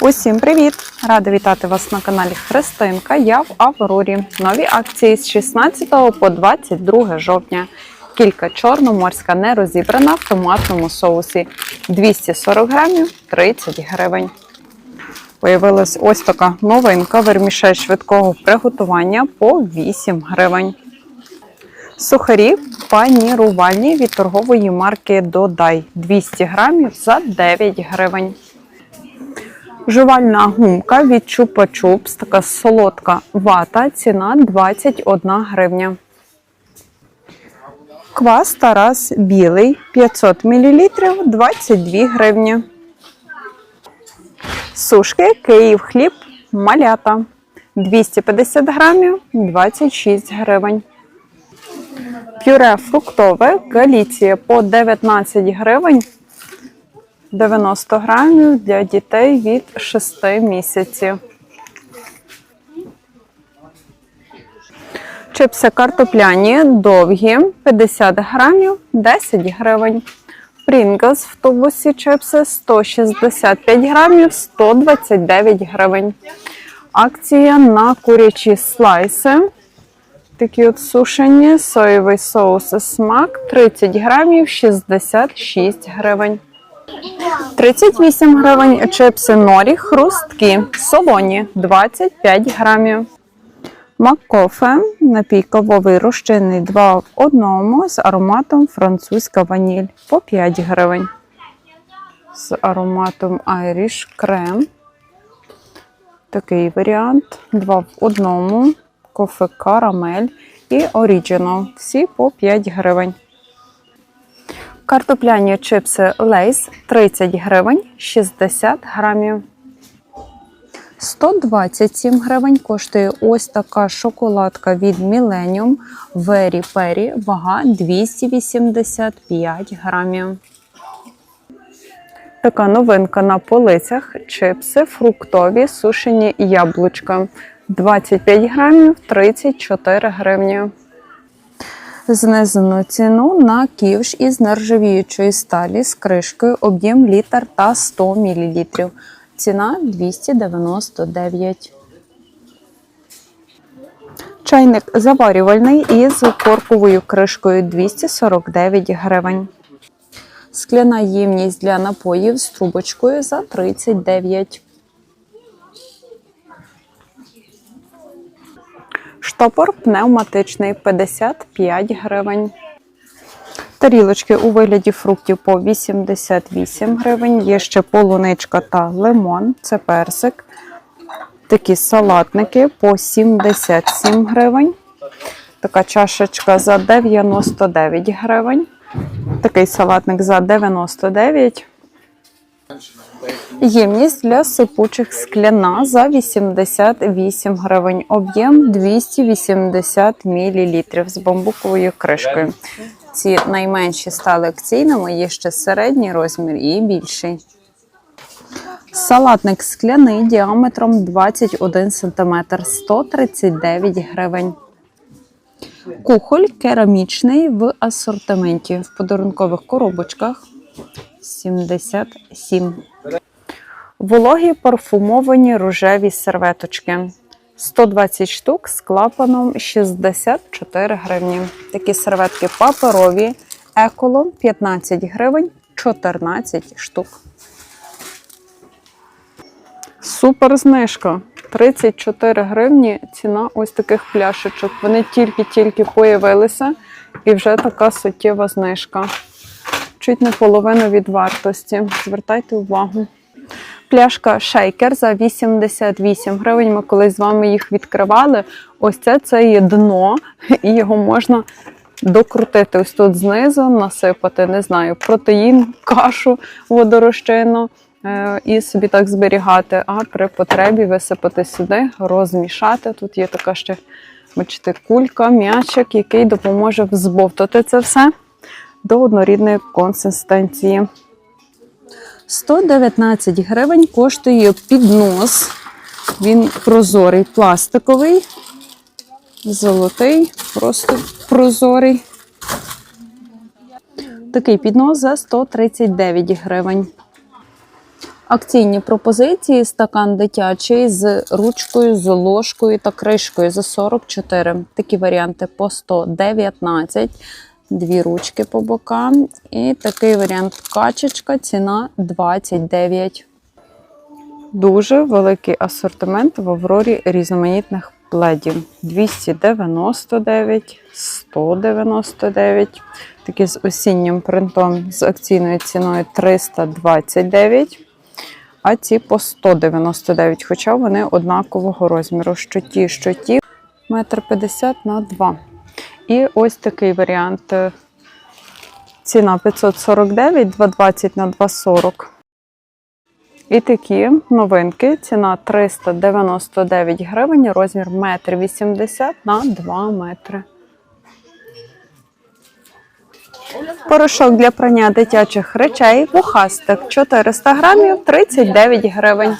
Усім привіт! Рада вітати вас на каналі Христинка. Я в Аврорі. Нові акції з 16 по 22 жовтня. Кілька чорноморська не розібрана в томатному соусі 240 грамів 30 гривень. Появилась ось така новинка вермішель швидкого приготування по 8 гривень. Сухарі панірувальні від торгової марки Додай 200 грамів за 9 гривень. Жувальна гумка від Чупа Чупс, така солодка вата, ціна 21 гривня. Квас Тарас білий 500 мл 22 гривні. Сушки Київ хліб малята 250 грамів 26 гривень. Пюре фруктове Галіція по 19 гривень 90 грамів для дітей від 6 місяців. Чипси картопляні довгі 50 грамів 10 гривень. Прінглс в тубусі чипси 165 грамів 129 гривень. Акція на курячі слайси. Такі от сушені, соєвий соус і смак 30 грамів 66 гривень. 38 гривень чипси норі хрусткі, солоні 25 грамів. Маккофе, напій кавовий розчинний 2 в одному з ароматом французька ваніль по 5 гривень. З ароматом Irish крем. Такий варіант 2 в одному. Кофе карамель і оріджинал. Всі по 5 гривень. Картопляні чипси Лейс 30 гривень 60 грамів. 127 гривень коштує ось така шоколадка від Millennium Very Perry, вага 285 грамів. Така новинка на полицях чипси фруктові сушені яблучка 25 грамів 34 гривні. Знизено ціну на ківш із нержавіючої сталі з кришкою об'єм літр та 100 мл. Ціна 299. Чайник заварювальний із корковою кришкою 249 гривень. Скляна ємність для напоїв з трубочкою за 39. Штопор пневматичний 55 гривень. Тарілочки у вигляді фруктів по 88 гривень. Є ще полуничка та лимон, це персик. Такі салатники по 77 гривень. Така чашечка за 99 гривень. Такий салатник за 99. Ємність для сипучих скляна за 88 гривень. Об'єм 280 мл з бамбуковою кришкою. Ці найменші стали акційними, є ще середній розмір і більший. Салатник скляний діаметром 21 см 139 гривень. Кухоль керамічний в асортименті в подарункових коробочках 77. Вологі парфумовані рожеві серветочки. 120 штук з клапаном 64 гривні. Такі серветки паперові, еколо 15 гривень 14 штук. Супер знижка. 34 гривні ціна ось таких пляшечок. Вони тільки-тільки появилися і вже така суттєва знижка. Чуть не половину від вартості. Звертайте увагу. Пляшка шейкер за 88 гривень. Ми колись з вами їх відкривали. Ось це це є дно, і його можна докрутити ось тут знизу, насипати, не знаю, протеїн, кашу водорозчинну е, і собі так зберігати. А при потребі висипати сюди, розмішати. Тут є така ще, бачите, кулька, м'ячик, який допоможе взбовтати це все до однорідної консистенції. 119 гривень коштує піднос. Він прозорий, пластиковий, золотий, просто прозорий. Такий піднос за 139 гривень. Акційні пропозиції: стакан дитячий з ручкою, з ложкою та кришкою за 44. Такі варіанти по 119, дві ручки по бокам. І такий варіант качечка, ціна 29. Дуже великий асортимент в Аврорі різноманітних пледів. 299, 199. Такі з осіннім принтом з акційною ціною 329. А ці по 199, хоча вони однакового розміру. Що ті, що ті. Метр 50 на 2. І ось такий варіант. е, Ціна 549, 220 на 240. І такі новинки. Ціна 399 гривень, розмір 1,80 м на 2 метри. Порошок для прання дитячих речей вухастик 400 грамів 39 гривень.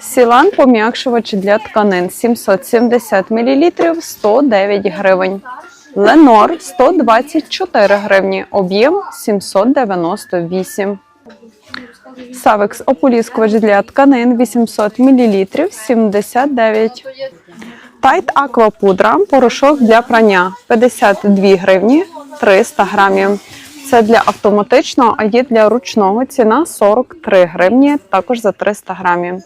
Сілан пом'якшувач для тканин 770 мл 109 гривень. Ленор 124 гривні, об'єм 798. Савекс ополіскувач для тканин 800 мл 79. Тайт аквапудра порошок для прання 52 гривні 300 грамів. Це для автоматичного, а є для ручного ціна 43 гривні, також за 300 грамів.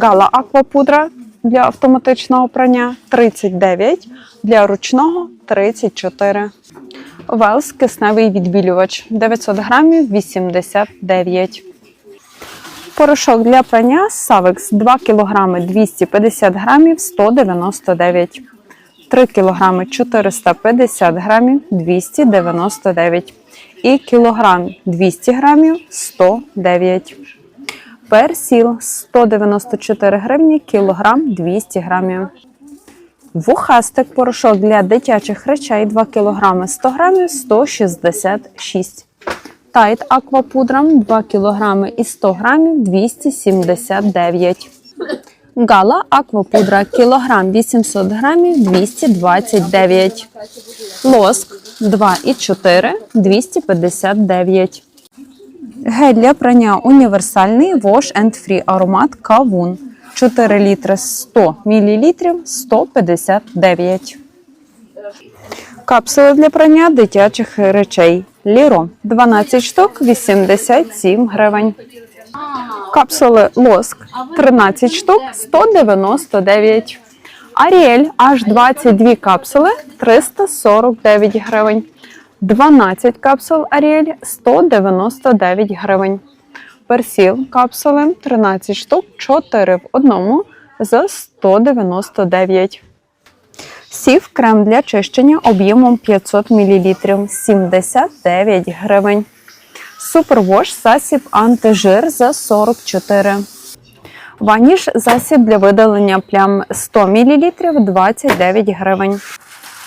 Гала аквапудра для автоматичного прання 39, для ручного 34. Велс кисневий відбілювач 900 грамів 89. Порошок для прання Савекс 2 кг 250 грамів 199. 3 кг 450 грамів 299. І кілограм 200 грамів 109. Персіл 194 гривні, кілограм 200 грамів. Вухастик порошок для дитячих речей 2 кг 100 грамів 166. Тайт аквапудра 2 кг і 100 грамів 279. Гала аквапудра кілограм 800 грамів 229. Лоск 2,4 259. Гель для прання універсальний Wash and Free аромат Кавун 4 літри 100 мл 159. Капсули для прання дитячих речей. Ліро 12 штук 87 гривень. Капсули лоск 13 штук 199. Аріель аж 22 капсули 349 гривень. 12 капсул Аріель 199 гривень. Персіл капсули 13 штук 4 в одному за 199. Сів крем для чищення об'ємом 500 мл 79 гривень. Супервош засіб антижир за 44. Ваніш засіб для видалення плям 100 мл 29 гривень.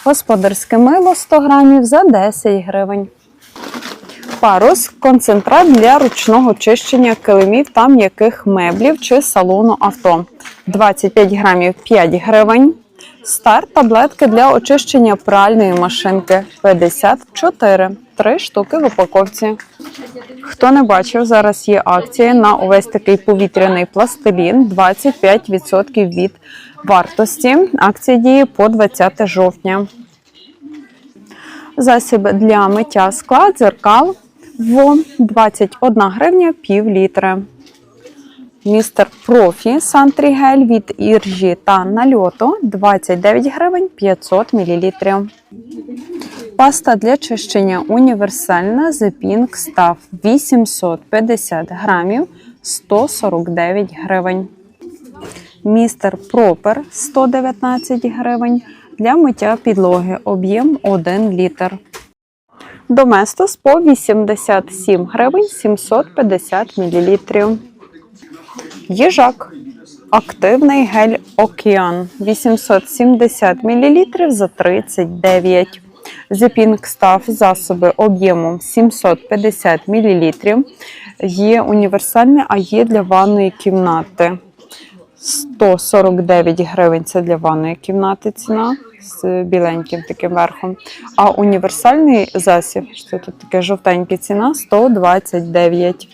Господарське мило 100 грамів за 10 гривень. Парус концентрат для ручного чищення килимів та м'яких меблів чи салону авто. 25 грамів 5 гривень. Стар таблетки для очищення пральної машинки 54. Три штуки в упаковці. Хто не бачив, зараз є акція на увесь такий повітряний пластилін 25% від вартості. Акція діє по 20 жовтня. Засіб для миття скла дзеркал в 21 гривня пів літра. Містер Профі Сантрігель від іржі та нальоту 29 гривень 500 мл. Паста для чищення універсальна The Pink Stuff 850 грамів 149 гривень. Містер Пропер 119 гривень для миття підлоги об'єм 1 літр. Доместос по 87 гривень 750 мл. Їжак. Активний гель Океан 870 мл за 39. Зепінг став засоби об'ємом 750 мл. Є універсальний, а є для ванної кімнати. 149 гривень це для ванної кімнати ціна з біленьким таким верхом. А універсальний засіб, що тут таке жовтеньке ціна 129.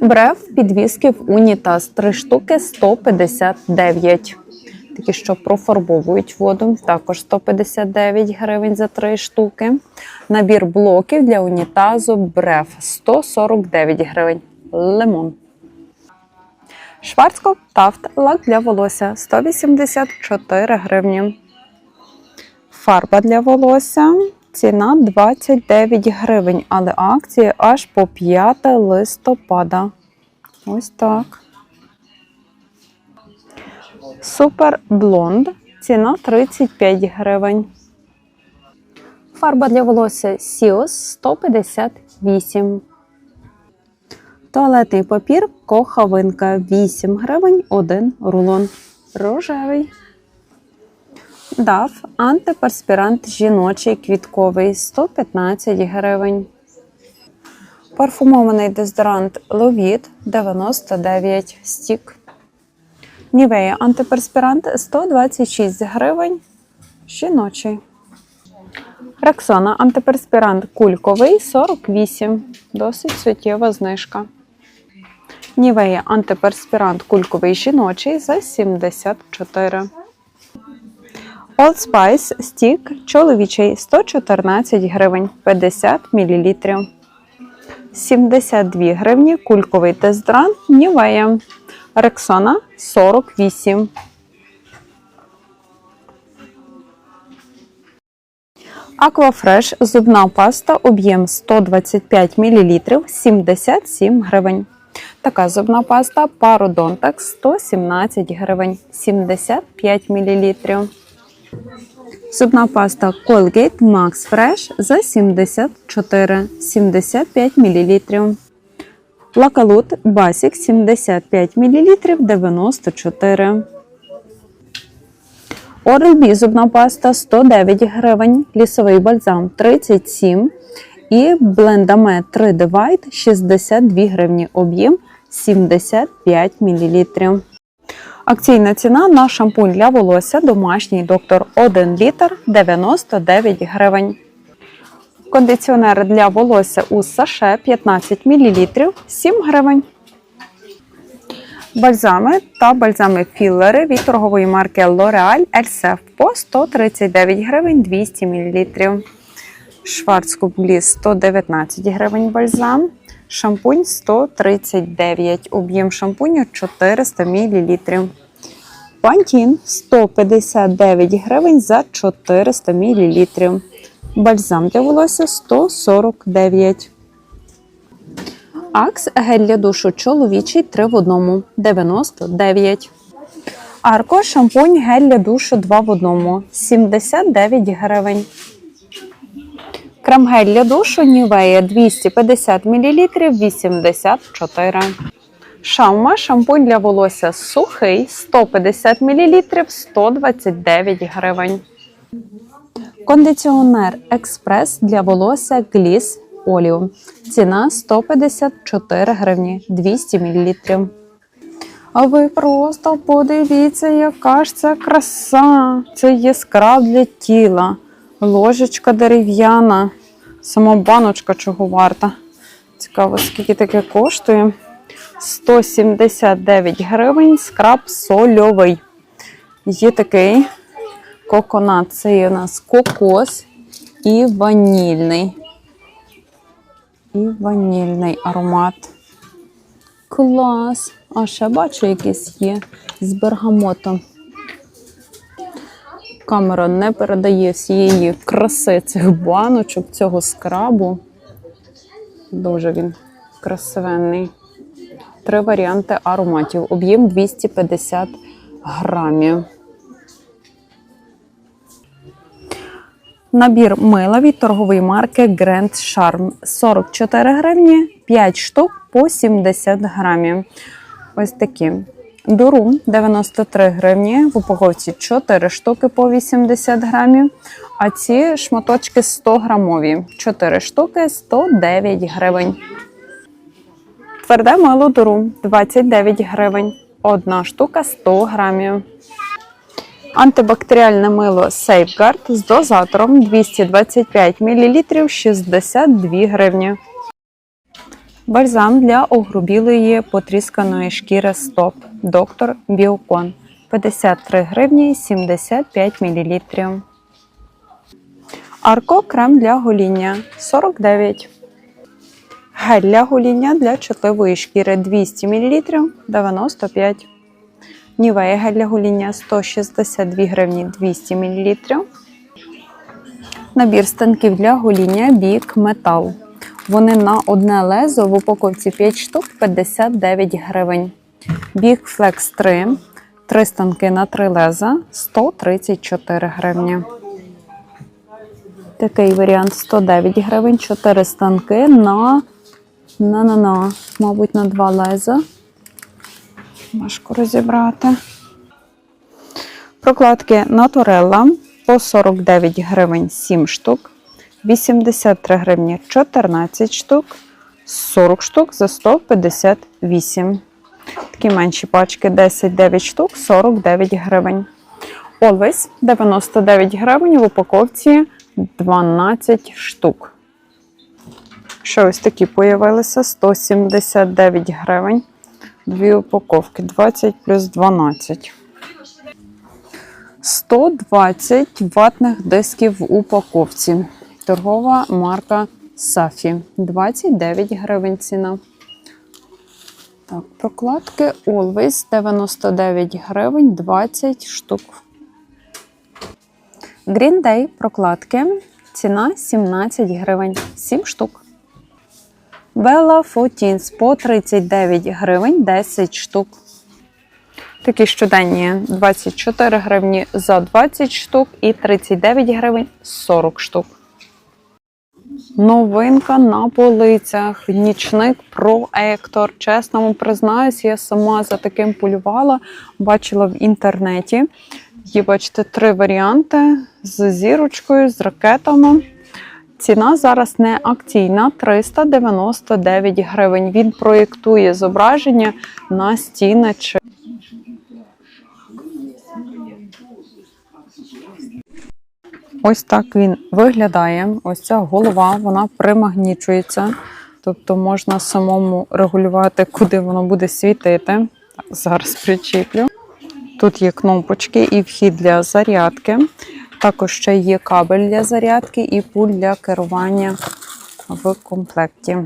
Брев підвіски в унітаз 3 штуки 159. Такі, що профарбовують воду, також 159 гривень за 3 штуки. Набір блоків для унітазу Брев 149 гривень. Лимон. Шварцкоп Тафт лак для волосся 184 гривні. Фарба для волосся. Ціна 29 гривень, але акції аж по 5 листопада. Ось так. Супер блонд. Ціна 35 гривень. Фарба для волосся Сіос 158. Туалетний папір кохавинка 8 гривень 1 рулон. Рожевий. Дав антиперспірант жіночий квітковий 115 гривень. Парфумований дезодорант Ловіт 99 стік. Нівея антиперспірант 126 гривень. Жіночий. Рексона антиперспірант кульковий 48. Досить суттєва знижка. Нівея антиперспірант кульковий жіночий за 74. Old Spice стік чоловічий 114 гривень 50 мл. 72 гривні кульковий дезодорант Нівея. Рексона 48. Аквафреш зубна паста об'єм 125 мл 77 гривень. Така зубна паста Пародонтакс 117 гривень 75 мл. Зубна паста Colgate Max Fresh за 74 75 мл. Лакалут Basic 75 мл 94. Oral-B зубна паста 109 гривень, лісовий бальзам 37 і блендаме 3 Divide 62 гривні, об'єм 75 мл. Акційна ціна на шампунь для волосся домашній доктор 1 літр 99 гривень. Кондиціонер для волосся у саше 15 мл 7 гривень. Бальзами та бальзами філери від торгової марки L'Oreal Elsef по 139 гривень 200 мл. Шварцкоп Бліс 119 гривень бальзам. Шампунь 139. Об'єм шампуню 400 мл. Пантін 159 гривень за 400 мл. Бальзам для волосся 149. Акс гель для душу чоловічий 3 в 1 99. Арко шампунь гель для душу 2 в 1 79 гривень. Крем-гель для душу Нівея 250 мл 84. Шаума шампунь для волосся сухий 150 мл 129 гривень. Кондиціонер експрес для волосся Гліс Оліум. Ціна 154 гривні 200 мл. А ви просто подивіться, яка ж це краса! Це є для тіла, ложечка дерев'яна, сама баночка чого варта. Цікаво, скільки таке коштує. 179 гривень скраб сольовий. Є такий коконат. Це є у нас кокос і ванільний. І ванільний аромат. Клас! А ще бачу, якийсь є з бергамотом. Камера не передає всієї краси цих баночок, цього скрабу. Дуже він красивенний. Три варіанти ароматів. Об'єм 250 грамів. Набір мила від торгової марки Grand Charm 44 гривні, 5 штук по 70 грамів. Ось такі. Дурум 93 гривні, в упаковці 4 штуки по 80 грамів. А ці шматочки 100 грамові. 4 штуки 109 гривень. Тверде мило дурум 29 гривень. Одна штука 100 грамів. Антибактеріальне мило Safeguard з дозатором 225 мл 62 гривні. Бальзам для огрубілої потрісканої шкіри стоп. Доктор Біокон. 53 гривні 75 мл. Арко крем для гоління 49. Гель для гоління для чутливої шкіри 200 мл 95. Нівея гель для гоління 162 гривні 200 мл. Набір станків для гоління бік метал. Вони на одне лезо в упаковці 5 штук 59 гривень. Бік Flex 3. Три станки на три леза 134 гривні. Такий варіант 109 гривень, 4 станки на, на, на, на, мабуть, на два леза. Важко розібрати. Прокладки Naturella по 49 гривень 7 штук, 83 гривні 14 штук, 40 штук за 158. Такі менші пачки 10-9 штук, 49 гривень. Always 99 гривень в упаковці 12 штук. Ще ось такі появилися 179 гривень. Дві упаковки 20 плюс 12. 120 ватних дисків в упаковці. Торгова марка Сафі. 29 гривень ціна. Так, прокладки Always 99 гривень 20 штук. Green Day прокладки. Ціна 17 гривень 7 штук. Bella Footins по 39 гривень 10 штук. Такі щоденні 24 гривні за 20 штук і 39 гривень 40 штук. Новинка на полицях. Нічник проектор. Чесно вам признаюсь, я сама за таким полювала, бачила в інтернеті. Є, бачите, три варіанти з зірочкою, з ракетами. Ціна зараз не акційна 399 гривень. Він проєктує зображення на стіни чи Ось так він виглядає. Ось ця голова, вона примагнічується. Тобто можна самому регулювати, куди воно буде світити. Так, зараз причіплю. Тут є кнопочки і вхід для зарядки. Також ще є кабель для зарядки і пульт для керування в комплекті.